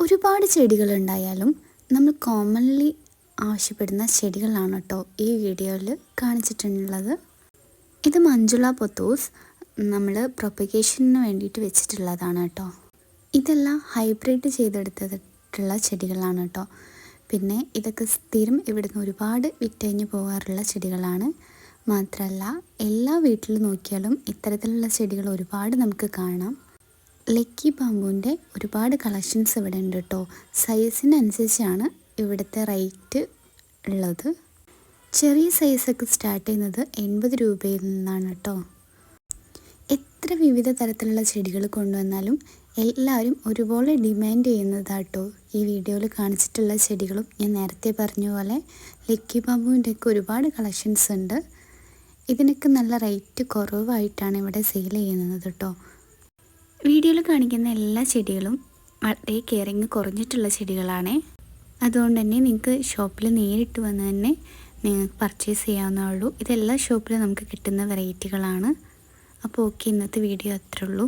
ഒരുപാട് ചെടികൾ ഉണ്ടായാലും നമ്മൾ കോമൺലി ആവശ്യപ്പെടുന്ന ചെടികളാണ് കേട്ടോ ഈ വീഡിയോയിൽ കാണിച്ചിട്ടുള്ളത്. ഇത് മഞ്ജുള പൊത്തൂസ് നമ്മൾ പ്രൊപ്പഗേഷന് വേണ്ടിയിട്ട് വെച്ചിട്ടുള്ളതാണ് കേട്ടോ. ഇതെല്ലാം ഹൈബ്രിഡ് ചെയ്തെടുത്തിട്ടുള്ള ചെടികളാണ് കേട്ടോ. പിന്നെ ഇതൊക്കെ സ്ഥിരം ഇവിടുന്ന് ഒരുപാട് വിറ്റഴിഞ്ഞ് പോകാറുള്ള ചെടികളാണ്. മാത്രമല്ല എല്ലാ വീട്ടിലും നോക്കിയാലും ഇത്തരത്തിലുള്ള ചെടികൾ ഒരുപാട് നമുക്ക് കാണാം. ലക്കി ബാമ്പുവിന്റെ ഒരുപാട് കളക്ഷൻസ് ഇവിടെ ഉണ്ട് കേട്ടോ സൈസിനനുസരിച്ചാണ് ഇവിടുത്തെ റേറ്റ് ഉള്ളത്. ചെറിയ സൈസൊക്കെ സ്റ്റാർട്ട് ചെയ്യുന്നത് എൺപത് രൂപയിൽ നിന്നാണ് കേട്ടോ എത്ര വിവിധ തരത്തിലുള്ള ചെടികൾ കൊണ്ടുവന്നാലും എല്ലാവരും ഒരുപോലെ ഡിമാൻഡ് ചെയ്യുന്നതാട്ടോ ഈ വീഡിയോയിൽ കാണിച്ചിട്ടുള്ള ചെടികളും ഞാൻ നേരത്തെ പറഞ്ഞ പോലെ ലക്കി ബാമ്പുവിന്റെയൊക്കെ ഒരുപാട് കളക്ഷൻസ് ഉണ്ട്. ഇതിനൊക്കെ നല്ല റേറ്റ് കുറവായിട്ടാണ് ഇവിടെ സെയിൽ ചെയ്യുന്നത് കേട്ടോ വീഡിയോയിൽ കാണിക്കുന്ന എല്ലാ ചെടികളും വളരെ കെയറിങ് കുറഞ്ഞിട്ടുള്ള ചെടികളാണ്. അതുകൊണ്ട് തന്നെ നിങ്ങൾക്ക് ഷോപ്പിൽ നേരിട്ട് വന്ന് തന്നെ നിങ്ങൾക്ക് പർച്ചേസ് ചെയ്യാവുന്നേ ഉള്ളൂ. ഇതെല്ലാ ഷോപ്പിലും നമുക്ക് കിട്ടുന്ന വെറൈറ്റികളാണ് അപ്പോൾ ഓക്കെ ഇന്നത്തെ വീഡിയോ അത്രേ ഉള്ളൂ.